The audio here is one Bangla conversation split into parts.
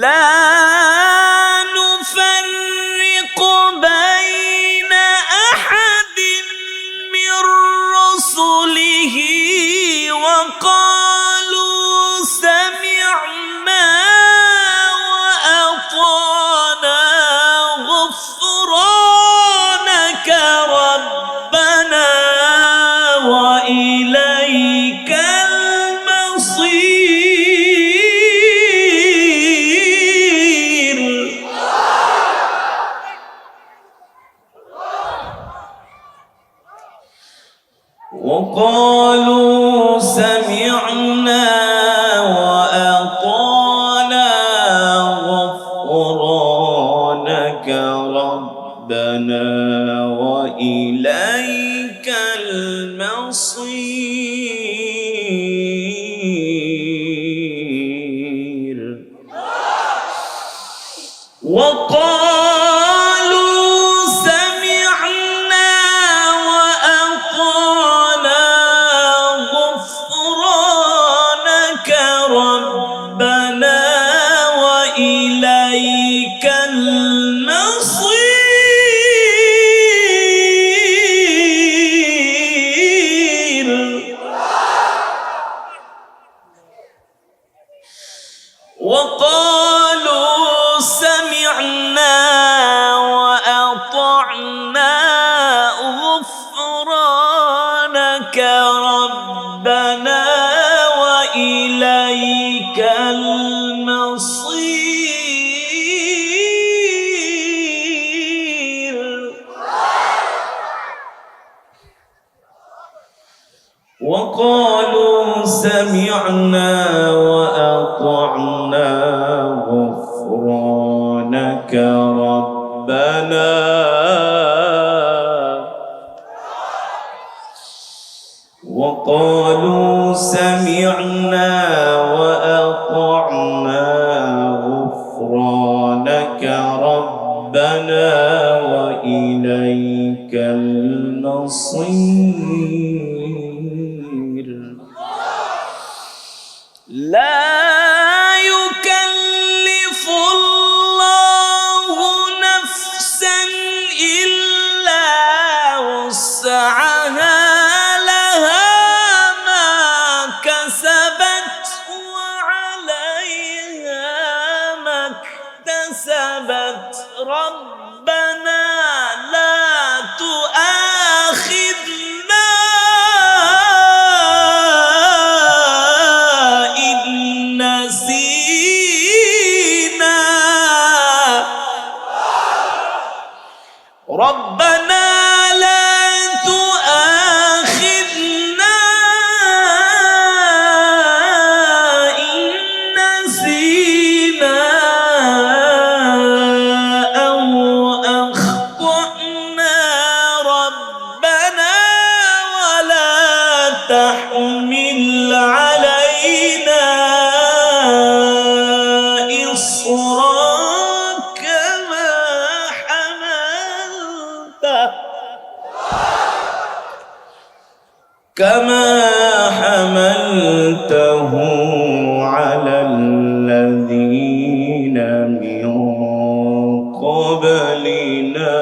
لا ربنا وإليك المصير. وقالوا سمعنا Nên حملته على الذين من قبلنا.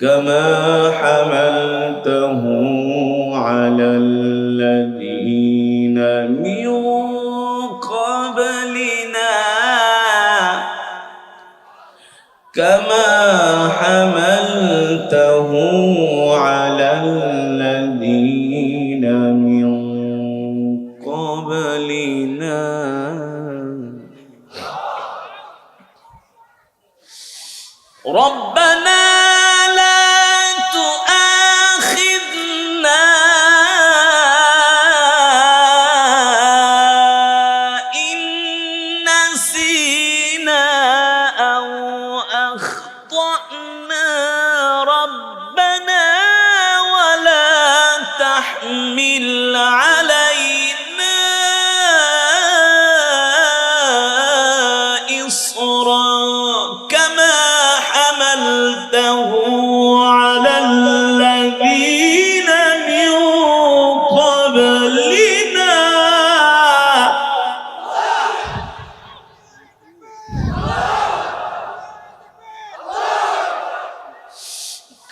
كما حملته على الذين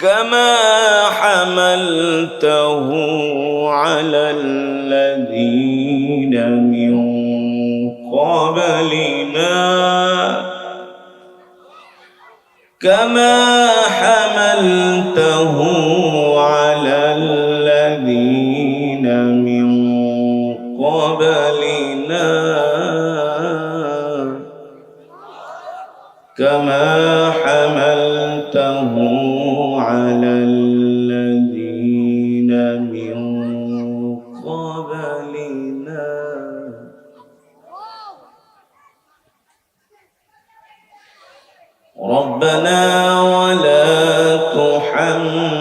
كما حملته على الذين من قبلنا كما حملته على الذين من قبلنا كما حملته ربنا ولا تحمل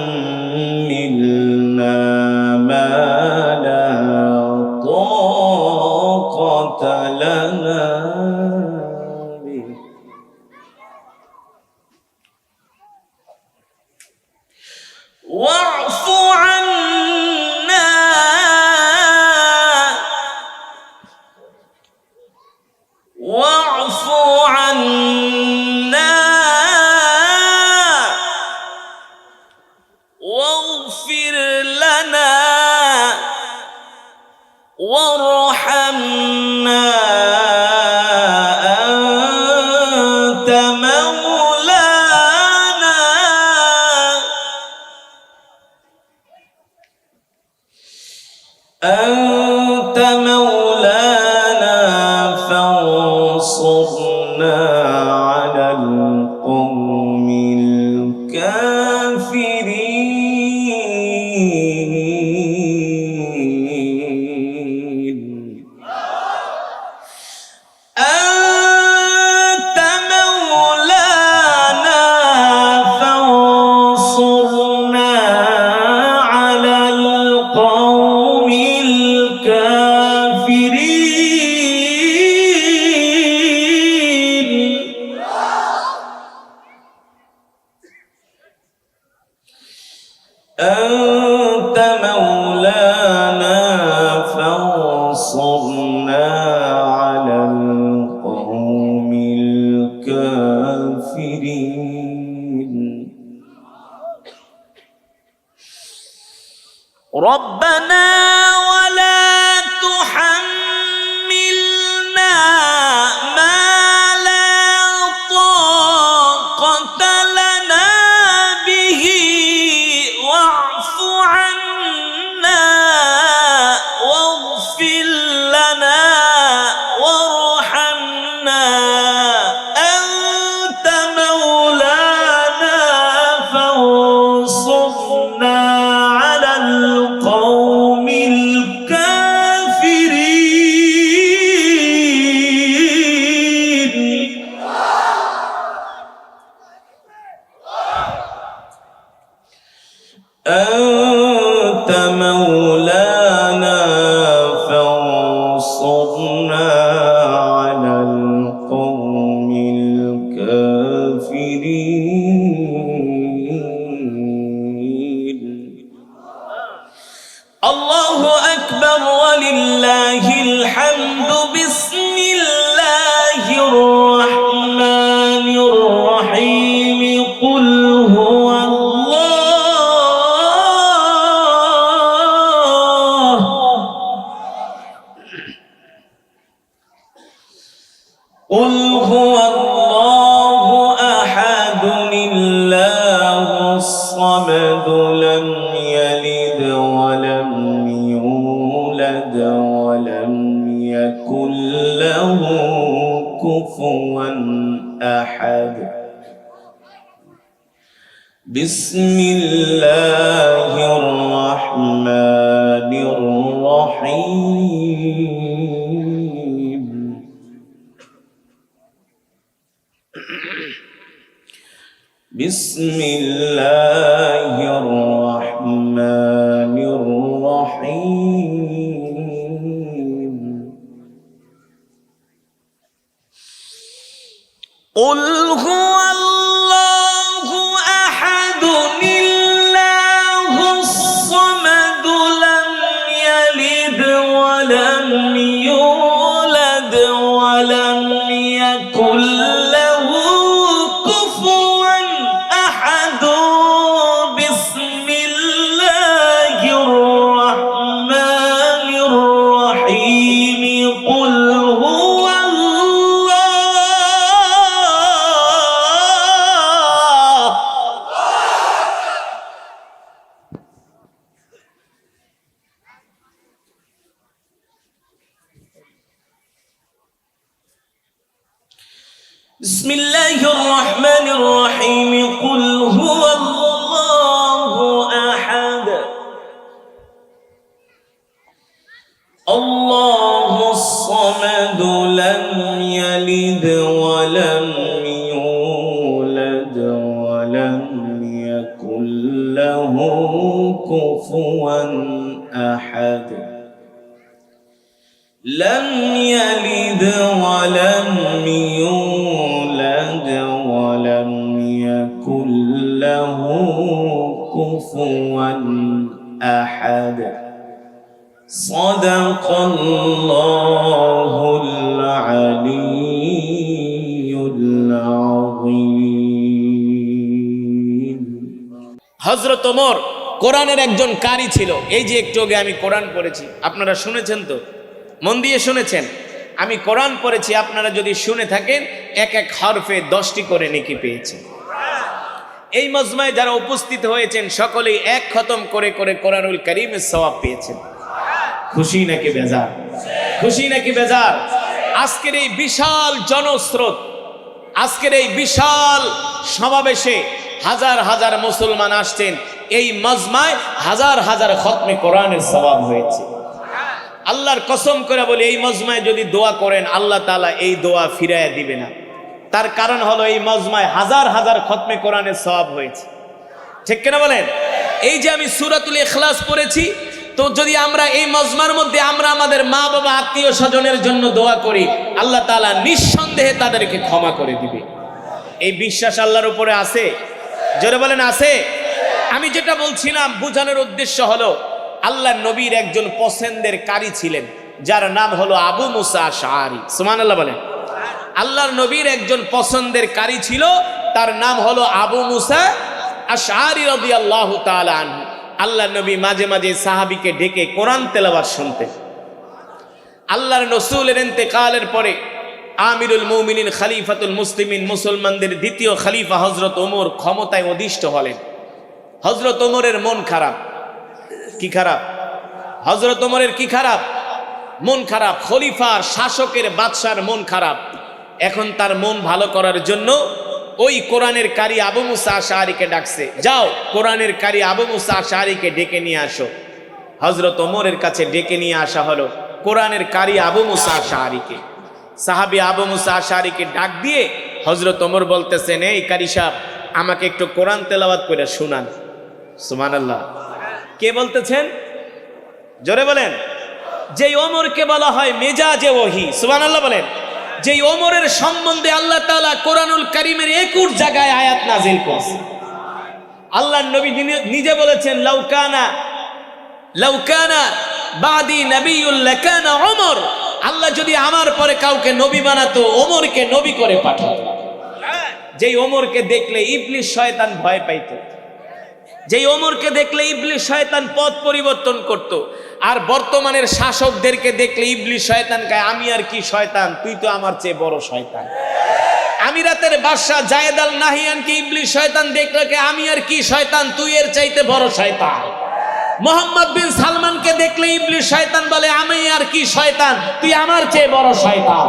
বিসমিল্লাহির لم يلد ولم يولد ولم يكن له كفوا أحد صدق الله العلي العظيم হজরত ওমর কোরআনের একজন কারি ছিল এই যে একটু আগে আমি কোরআন পড়েছি আপনারা শুনেছেন তো মন দিয়ে শুনেছেন। আমি কোরআন পড়েছি, আপনারা যদি শুনে থাকেন, এক এক হরফে দশটি করে নেকি পেয়েছেন এই মজমায় যারা উপস্থিত হয়েছেন, সকলেই এক খতম করে করে কোরআনুল করিমের সওয়াব পেয়েছেন। খুশি নাকি বেজার? খুশি নাকি বেজার? আজকের এই বিশাল জনস্রোত, আজকের এই বিশাল সমাবেশে হাজার হাজার মুসলমান আসছেন। এই মজমায় হাজার হাজার খতমে কোরআনের সবাব হয়েছে। আল্লাহর কসম করে বলি, এই মজমায় যদি দোয়া করেন, আল্লাহ তাআলা এই দোয়া ফিরাইয়া দিবে না। তার কারণ হলো এই মজমায় হাজার হাজার খতমে কোরআনের সওয়াব হয়েছে। ঠিক কিনা বলেন? এই যে আমি সুরাতুল ইখলাস পড়েছি, তো যদি আমরা এই মজমার মধ্যে আমরা আমাদের মা বাবা আত্মীয় স্বজনের জন্য দোয়া করি, আল্লাহ তালা নিঃসন্দেহে তাদেরকে ক্ষমা করে দিবে। এই বিশ্বাস আল্লাহর উপরে আছে? জোরে বলেন, আছে? আমি যেটা বলছিলাম, বোঝানোর উদ্দেশ্য হলো আল্লাহ নবীর একজন পছন্দের কারি ছিলেন, যার নাম হলো আবু মুসা শাহরি সুমান আল্লাহ বলেন। আল্লাহর নবীর একজন পছন্দের কারি ছিল, তার নাম হলো আবু মুসা আশারি রদি আল্লাহ আনহু। আল্লাহ নবী মাঝে মাঝে সাহাবিকে ডেকে কোরআন তেলাবার শুনতেন। আল্লাহর রসুলের ইন্তেকালের পরে আমিরুল মৌমিনিন খালিফাতুল মুসলিমিন মুসলমানদের দ্বিতীয় খালিফা হজরত ওমর ক্ষমতায় অধিষ্ঠ হলেন। হজরত ওমরের মন খারাপ। কি খারাপ? হজরত ওমরের কি খারাপ? মন খারাপ। খলিফার, শাসকের, বাদশার মন খারাপ। এখন তার মন ভালো করার জন্য ওই কোরআনের কারি আবু মুসা আশারিকে ডাকছে। যাও, কোরআনের কারি আবু মুসা আশারিকে ডেকে নিয়ে আসো। হজরত ওমরের কাছে ডেকে নিয়ে আসা হলো কোরআনের কারি আবু মুসা আশারিকে সাহাবি আবু মুসা আশারিকে ডাক দিয়ে হজরত ওমর বলতেছেন, এই কারি সাহেব, আমাকে একটু কোরআন তেলাওয়াত করে শুনান। সুমান আল্লাহ কে বলতেছেন? জোরে বলেন। যেই ওমরকে বলা হয় মেজাজে ওহি সুমান আল্লাহ বলেন। যেই ওমরের সম্বন্ধে আল্লাহ তাআলা কোরআনুল করিমের একুশ জায়গায় আয়াত নাজিল করছে। আল্লাহ নবী নিজে বলেছেন লাউকানা লাউকানা বাদি নবিউল্লাহ কানা ওমর। আল্লাহ যদি আমার পরে কাউকে নবী বানাতো, ওমরকে নবী করে পাঠাতো। যেই ওমরকে দেখলে ইবলিশ শয়তান ভয় পাইতো। যেই ওমরকে দেখলে ইবলিশ শয়তান পথ পরিবর্তন করত, আর বর্তমানের শাসকদেরকে দেখলে ইবলিশ শয়তান গায় আমি আর কি শয়তান? তুই তো আমার চেয়ে বড় শয়তান। আমিরাতের বাদশাহ জায়েদ আল নাহিয়ানকে ইবলিশ শয়তান দেখলে আমি আর কি শয়তান? তুই এর চাইতে বড় শয়তান। মোহাম্মদ বিন সালমানকে দেখলে ইবলিশ শয়তান বলে, আমি আর কি শয়তান? তুই আমার চেয়ে বড় শয়তান।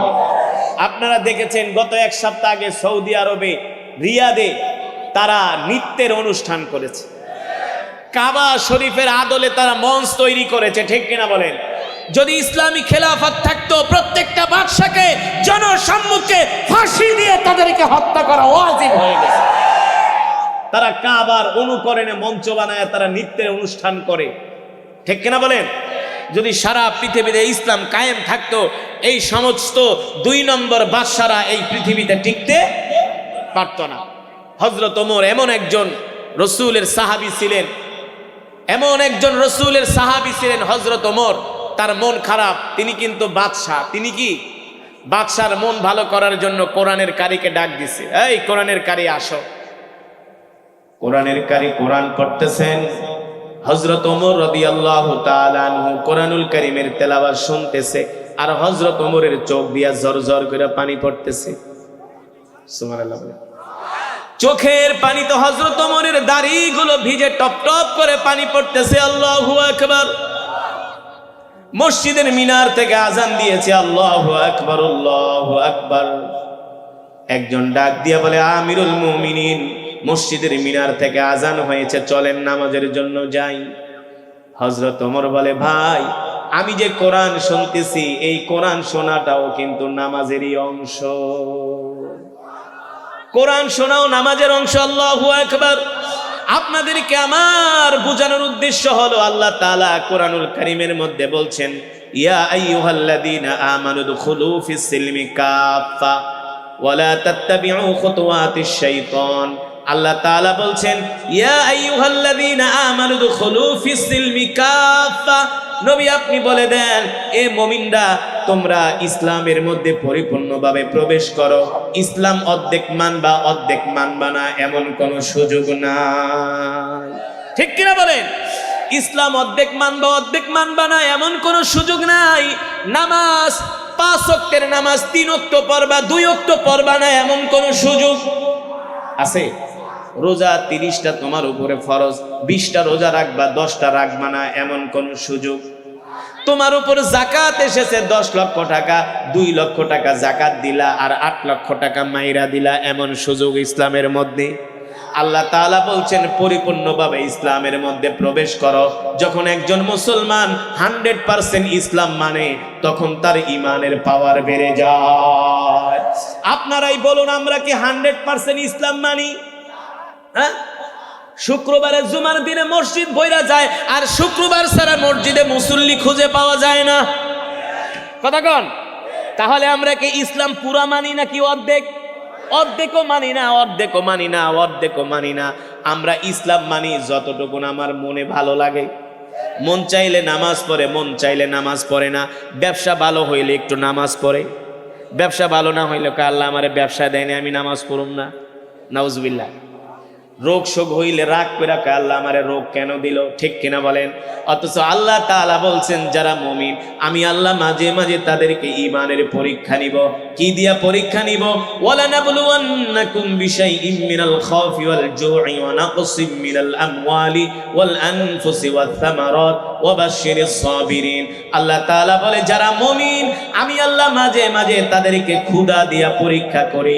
আপনারা দেখেছেন, গত এক সপ্তাহ আগে সৌদি আরবে রিয়াদে তারা নৃত্যের অনুষ্ঠান করেছে। কাবা শরীফের আদলে তারা মঞ্চ তৈরি করেছে, ঠিক কিনা বলেন? যদি ইসলামী খেলাফত থাকতো, প্রত্যেকটা বাদশাকে জনসম্মুখে ফাঁসি দিয়ে তাদেরকে হত্যা করা ওয়াজিব হয়ে গেছে। তারা কাবার অনুকরণে মঞ্চ বানায়, তারা নৃত্যের অনুষ্ঠান করে। ঠিক কিনা বলেন? যদি সারা পৃথিবীতে ইসলাম কায়েম থাকতো, এই সমস্ত দুই নম্বর বাদশারা এই পৃথিবীতে টিকতে পারত না। হজরত ওমর এমন একজন রসুলের সাহাবি ছিলেন এমন একজন রসুলের সাহাবি ছিলেন হজরত ওমর। তার মন খারাপ। তিনি কিন্তু বাদশাহ। তিনি কি? বাদশার মন ভালো করার জন্য কোরআনের কারিকে ডাক দিছে। এই, কোরআনের কারি আসো। কোরআনের কারি কোরআন পড়তেছেন। হজরত ওমর রদি আল্লাহ কোরআনুল করিমের তেলাবার শুনতেছে আর হজরত ওমরের চোখ দিয়া ঝর জর করে পানি পড়তেছে। সুবহানাল্লাহ বলে। চোখের পানি তো হজরত ওমরের দাড়িগুলো ভিজে টপ টপ করে পানি পড়তেছে, আল্লাহু আকবার। মসজিদের মিনার থেকে আজান দিয়েছে, আল্লাহু আকবার আল্লাহু আকবার। একজন ডাক দিয়া বলে, আমিরুল মুমিনিন, মসজিদের মিনার থেকে আজান হয়েছে, চলেন নামাজের জন্য যাই। হজরত ওমর বলে, ভাই, আমি যে কোরআন শুনতেছি, এই কোরআন শোনাটাও কিন্তু নামাজেরই অংশ। কোরআন শোনাও, নামাজের অংশ, আল্লাহু আকবার। আপনাদেরকে আমার বোঝানোর উদ্দেশ্য হলো আল্লাহ তাআলা কোরআনুল করিমের মধ্যে বলছেন, ইয়া সিলমি আল্লাহ তাআলা বলছেন, ইয়া সিলমি কাফা নবী আপনি বলে দেন, এ মমিনরা, তোমরা ইসলামের মধ্যে পরিপূর্ণভাবে প্রবেশ করো। ইসলাম অর্ধেক মানবা অর্ধেক মানবা না, এমন কোনো সুযোগ নাই। ঠিক কিনা বলেন? ইসলাম অর্ধেক মানবা অর্ধেক মানবা না, এমন কোনো সুযোগ নাই। নামাজ, পাঁচ অক্টের নামাজ, তিন অক্ট পড়বা, দুই অক্ট পড়বা না, এমন কোনো সুযোগ আছে? রোজা তিরিশটা তোমার উপরে ফরজ, বিশটা রোজা রাখবা, দশটা রাখবা না, এমন কোন সুযোগ? তোমার উপর জাকাত এসেছে, দশ লক্ষ টাকা, দুই লক্ষ টাকা জাকাত দিলা আর আট লক্ষ টাকা মাইরা দিলা, এমন সুযোগ ইসলামের মধ্যে? আল্লাহ তাআলা বলছেন, পরিপূর্ণভাবে ইসলামের মধ্যে প্রবেশ করো। যখন একজন মুসলমান হান্ড্রেড পার্সেন্ট ইসলাম মানে তখন তার ইমানের পাওয়ার বেড়ে যায়। আপনারাই বলুন, আমরা কি হান্ড্রেড পার্সেন্ট ইসলাম মানি? হ্যাঁ? শুক্রবারে জুমার দিনে মসজিদ বইরা যায়, আর শুক্রবার ছাড়া মসজিদে মুসল্লি খুঁজে পাওয়া যায় না। কথা কন? তাহলে আমরা কি ইসলাম পুরা মানি নাকি অর্ধেক? অর্ধেকও মানি না, অর্ধেকও মানি না, অর্ধেকও মানি না। আমরা ইসলাম মানি যতটুকু আমার মনে ভালো লাগে। মন চাইলে নামাজ পড়ে, মন চাইলে নামাজ পড়ে না। ব্যবসা ভালো হইলে একটু নামাজ পড়ে। ব্যবসা ভালো না হইলে কা আল্লাহ আমার ব্যবসা দেয়নি আমি নামাজ পড়ুম না। নাউজবিল্লাহ। রোগ শোক হইলে রাগ কা আল্লাহ আমারে রোগ কেন দিল? ঠিক কিনা বলেন? অথচ আল্লাহ তাআলা বলছেন, যারা মমিন, আমি আল্লাহ মাঝে মাঝে তাদেরকে ইমানের পরীক্ষা নিব। কি দিয়া পরীক্ষা নিব? ওয়ালা নাবলুওয়ান্নাকুম বিশাইইম মিনাল খাউফি ওয়াল ওয়া নাকসিম মিনাল আমওয়ালি ওয়াল আনফুসি ওয়াত থামারাত ওয়া বাশশিরিস সাবিরিন। আল্লাহ তাআলা বলে, যারা আমি আল্লাহ মাঝে মাঝে তাদেরকে দিয়া পরীক্ষা করি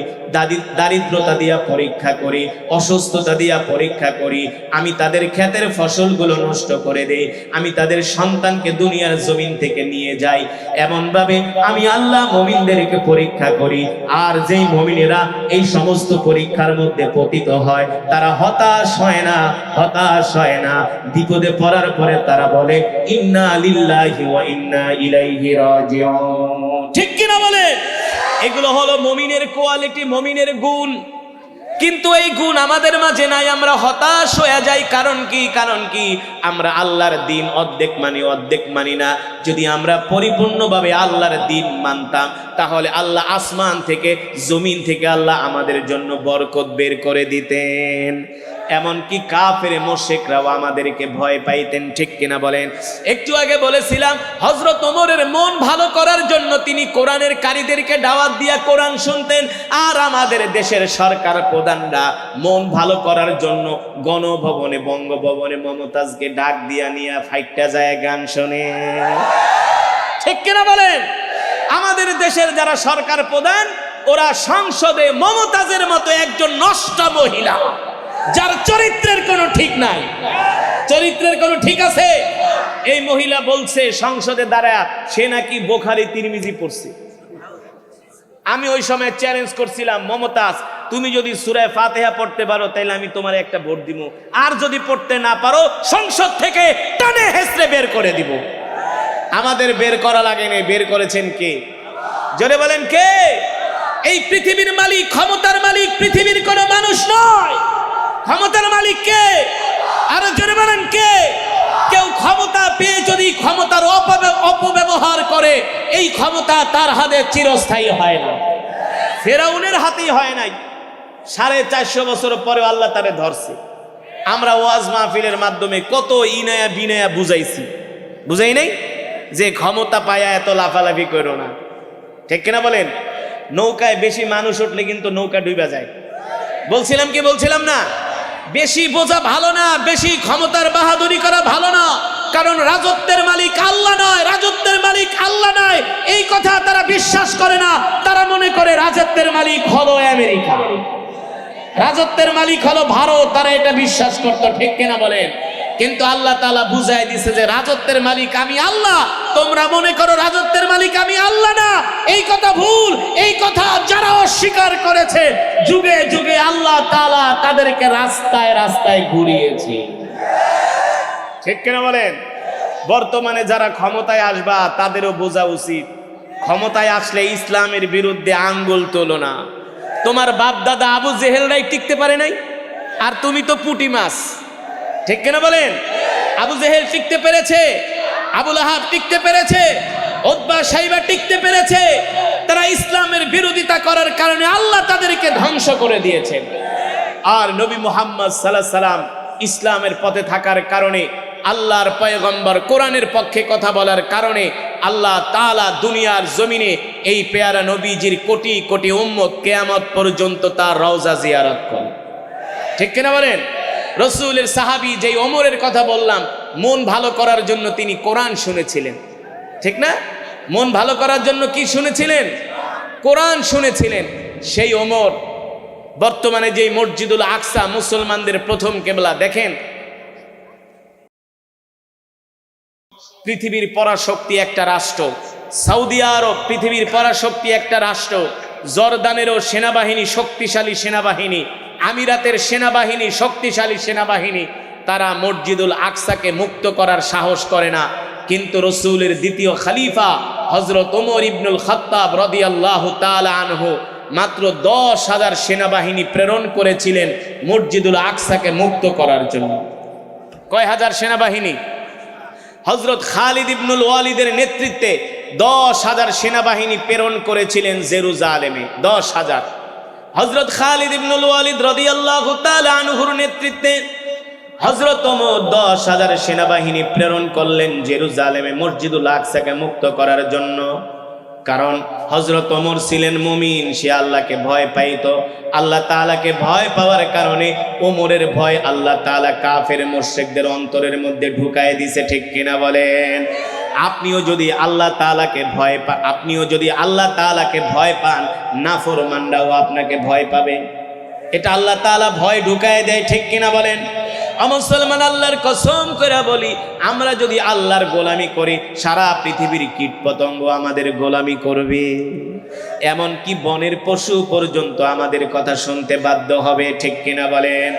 দারিদ্রতা দিয়া পরীক্ষা করি, অসুস্থতা দিয়া পরীক্ষা করি, আমি তাদের ক্ষেতের ফসলগুলো নষ্ট করে দেই, আমি তাদের সন্তানকে দুনিয়ার জমিন থেকে নিয়ে যাই। এমন ভাবে আমি আল্লাহ মমিনদেরকে পরীক্ষা করি, আর যেই মমিনেরা এই সমস্ত পরীক্ষার মধ্যে পতিত হয়, তারা হতাশ হয় না, হতাশ হয় না। বিপদে পড়ার পরে তারা বলে, ইন্না লিল্লাহি ওয়া ইন্না ইলাইহি রাজিউন। ঠিক কিনা বলে? এগুলো হলো মমিনের কোয়ালিটি মমিনের গুণ। কিন্তু এই গুণ আমাদের মাঝে নাই, আমরা হতাশ হয়ে যাই, কারণ কি কারণ কি? আমরা আল্লাহর দিন অর্ধেক মানি অর্ধেক মানি না। যদি আমরা পরিপূর্ণভাবে আল্লাহর দিন মানতাম, তাহলে আল্লাহ আসমান থেকে, জমিন থেকে আল্লাহ আমাদের জন্য বরকত বের করে দিতেন। এমনকি কাফের মোশেকরাও আমাদেরকে ভয় পাইতেন, ঠিক কিনা বলেন? একটু আগে বলেছিলাম হজরত ওমরের মন ভালো করার জন্য তিনি কোরআনের কারীদেরকে দাওয়াত দিয়া কোরআন শুনতেন, আর আমাদের দেশের সরকার প্রধানরা মন ভালো করার জন্য গণভবনে, বঙ্গভবনে মমতাজকে ডাক দিয়া নিয়া ফাইটটা যায় গান শোনে। ঠিক কিনা বলেন? আমাদের দেশের যারা সরকার প্রধান, ওরা সংসদে মমতাজের মতো একজন নষ্ট মহিলা। যার চরিত্রের কোনো ঠিক নাই। চরিত্রের কোনো ঠিক আছে? এই মহিলা বলছে, সংসদে দাঁড়া সে নাকি বোখারি তিরমিজি পড়ছে। আমি ওই সময় চ্যালেঞ্জ করছিলাম, মমতাজ, তুমি যদি সুরায় ফাতেহা পড়তে পারো তাহলে আমি তোমার একটা ভোট দিব। আর যদি পড়তে না পারো, সংসদ থেকে টানে হেসড়ে বের করে দিব। আমাদের বের করা লাগেনি বের করেছেন কে? জোরে বলেন কে? এই পৃথিবীর মালিক, ক্ষমতার মালিক পৃথিবীর কোনো মানুষ নয়। ক্ষমতার মালিক কে? আরও জোরে বলেন কে? কেউ ক্ষমতা পেয়ে যদি ক্ষমতার অপব্য- অপব্যবহার করে, এই ক্ষমতা তার হাতে চিরস্থায়ী হয় না। ফেরাউনের হাতেই হয় নাই। সাড়ে চারশো বছর পরে আল্লাহ তারে ধরছে। আমরা ওয়াজ মাহফিলের মাধ্যমে কত ইনায়া বিনায়া বুঝাইছি। বুঝাই নাই? যে ক্ষমতা পায়া এত লাফালাফি করো না। ঠিক কিনা বলেন? নৌকায় বেশি মানুষ উঠলে কিন্তু নৌকা ডুবা যায়। বলছিলাম কি বলছিলাম না? বেশি বোঝা ভালো না, বেশি ক্ষমতার বাহাদুরি করা ভালো না। কারণ রাজত্বের মালিক আল্লাহ নয়, রাজত্বের মালিক আল্লাহ নয়। এই কথা তারা বিশ্বাস করে না, তারা মনে করে রাজত্বের মালিক হলো আমেরিকা। রাজত্বের মালিক হলো ভারত, তারা এটা বিশ্বাস করতো, ঠিক কিনা বলেন? কিন্তু আল্লাহ তালা বুঝাই দিছে যে রাজত্বের মালিক আমি আল্লাহ। তোমরা মনে করো রাজত্বের মালিক আমি আল্লাহ না। এই কথা ভুল, এই কথা যারা অস্বীকার করেছে, যুগে যুগে আল্লাহ তালা তাদেরকে রাস্তায় রাস্তায় ঘুরিয়েছে। ঠিক কিনা বলেন? বর্তমানে যারা ক্ষমতায় আসবা, তাদেরও বোঝা উচিত। ক্ষমতায় আসলে ইসলামের বিরুদ্ধে আঙ্গুল তোলো না। তোমার বাপ দাদা আবু জেহেলরাই টিকতে পারে নাই? আর তুমি তো পুটি মাছ। ঠিক কিনা বলেন? আবু জেহেল টিকতে পেরেছে, আবুল আহাব টিকতে পেরেছে ওদবা সাইবা টিকতে পেরেছে, তারা ইসলামের বিরোধিতা করার কারণে আল্লাহ তাদেরকে ধ্বংস করে দিয়েছেন আর নবী মুহাম্মদ সাল্লাহ সাল্লাম ইসলামের পথে থাকার কারণে, আল্লাহর পয়গম্বর কোরআনের পক্ষে কথা বলার কারণে, আল্লাহ তাআলা দুনিয়ার জমিনে এই পেয়ারা নবীজির কোটি কোটি উম্মত কেয়ামত পর্যন্ত তার রওজা জিয়ারত করে। ঠিক কিনা বলেন? রসুলের সাহাবি যেই ওমরের কথা বললাম, মন ভালো করার জন্য তিনি কোরআন শুনেছিলেন। ঠিক না? মন ভালো করার জন্য কি শুনেছিলেন? কোরআন শুনেছিলেন। সেই ওমর বর্তমানে যেই মসজিদুল আকসা মুসলমানদের প্রথম কেবলা, দেখেন? পৃথিবীর পরাশক্তি একটা রাষ্ট্র। সৌদি আরব পৃথিবীর পরাশক্তি একটা রাষ্ট্র। জর্দানেরও সেনাবাহিনী, শক্তিশালী সেনাবাহিনী। আমিরাতের সেনাবাহিনী, শক্তিশালী সেনাবাহিনী, তারা মসজিদুল আকসাকে মুক্ত করার সাহস করে না। কিন্তু রসুলের দ্বিতীয় খালিফা হজরত ওমর ইবনুল খত্তাব তাআলা আনহু মাত্র দশ হাজার সেনাবাহিনী প্রেরণ করেছিলেন মসজিদুল আকসাকে মুক্ত করার জন্য। কয় হাজার সেনাবাহিনী? হজরত খালিদ ইবনুল ওয়ালিদের নেতৃত্বে দশ হাজার সেনাবাহিনী প্রেরণ করেছিলেন জেরুজালেমে। দশ হাজার। হজরত খালিদ ইবনুল ওয়ালিদ রদিয়াল্লাহু তাআলা আনহুর নেতৃত্বে ওমর দশ হাজার সেনাবাহিনী প্রেরণ করলেন জেরুজালেমে মসজিদুল আকসাকে মুক্ত করার জন্য। কারণ হজরত ওমর ছিলেন মুমিন, সে আল্লাহকে ভয় পাইত। আল্লাহ তাআলাকে ভয় পাওয়ার কারণে ওমরের ভয় আল্লাহ তাআলা কাফের মোর্শেকদের অন্তরের মধ্যে ঢুকায় দিছে, ঠিক কিনা বলেন? আপনিও যদি আল্লাহ তাআলাকে ভয় পা, আপনিও যদি আল্লাহ তাআলাকে ভয় পান, নাফরমানরাও আপনাকে ভয় পাবে। এটা আল্লাহ তাআলা ভয় ঢুকায় দেয়, ঠিক কিনা বলেন? মুসলমান আল্লাহর কসম করে বলি, আমরা যদি আল্লাহর গোলামি করি, সারা পৃথিবীর কীট পতঙ্গ আমাদের গোলামি করবে। এমন কি বনের পশু পর্যন্ত আমাদের কথা শুনতে বাধ্য হবে, ঠিক কিনা বলেন?